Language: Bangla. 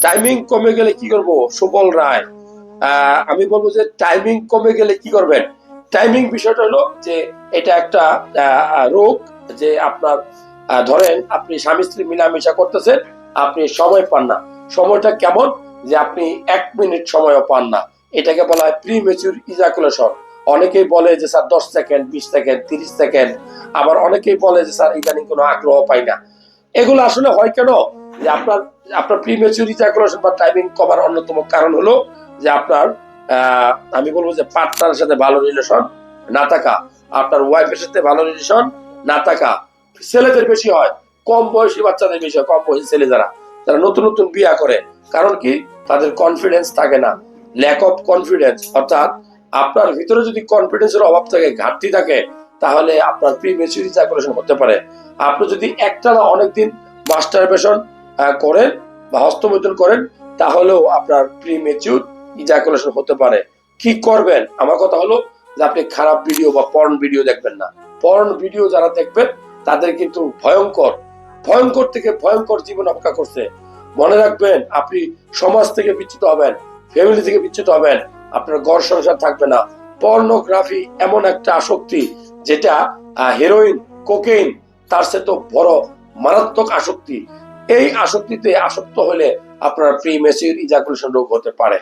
টাইমিং কমে গেলে কি করব? সুবল রায়। আমি বলব যে টাইমিং কমে গেলে কি করবেন? টাইমিং বিষয়টা হলো যে এটা একটা রোগ যে আপনার ধরেন আপনি স্বামী স্ত্রী মিলামিশা করতেছেন, আপনি সময় পান না। সময়টা কেমন? যে আপনি এক মিনিট সময়ও পান না। এটাকে বলা হয় প্রি মেচুর ইজাকুলেশন অনেকেই বলে যে, স্যার, দশ সেকেন্ড, বিশ সেকেন্ড, তিরিশ সেকেন্ড। আবার অনেকেই বলে যে, স্যার, ইদানিং কোনো আগ্রহ পাই না। এগুলো আসলে হয় কেন? যে আপনার আপনার প্রি মেচুর ইজাকুলেশন বা টাইমিং কমার অন্যতম কারণ হলো যে আপনার আমি বলব যে পার্টনারের সাথে ভালো রিলেশন না থাকা, আপনার ওয়াইফের সাথে ভালো রিলেশন না থাকা, ছেলেদের বেশি হয়, কম বয়সী বাচ্চাদের বেশি হয়, কম বয়সী ছেলে যারা যারা নতুন নতুন বিয়া করে, কারণ কি? তাদের কনফিডেন্স থাকে না ল্যাক অফ কনফিডেন্স অর্থাৎ আপনার ভিতরে যদি কনফিডেন্সের অভাব থাকে, ঘাটতি থাকে, তাহলে আপনার প্রি মেচুর ইজাকুলেশন হতে পারে। আপনি যদি একটানা অনেকদিন মাস্টারবেশন করেন বা হস্তমৈথুন করেন, তাহলেও আপনার প্রি মেচুর ইজাকুলেশন হতে পারে। কি করবেন? আমার কথা হলো যে আপনি খারাপ ভিডিও বা পর্ন ভিডিও দেখবেন না। পর্ন ভিডিও যারা দেখবেন, তাদের কিন্তু ভয়ঙ্কর ভয়ঙ্কর থেকে ভয়ঙ্কর জীবন অপেক্ষা করছে। মনে রাখবেন, আপনি সমাজ থেকে বিচ্যুত হবেন ফ্যামিলি থেকে বিচ্যুত হবেন, আপনার ঘর সংসার থাকবে না। পর্নোগ্রাফি এমন একটা আসক্তি, যেটা হেরোইন কোকেইন তার সে তো বড় মারাত্মক আসক্তি। এই আসক্তিতে আসক্ত হলে আপনার প্রি মেসির ইজাকুলেশন রোগ হতে পারে।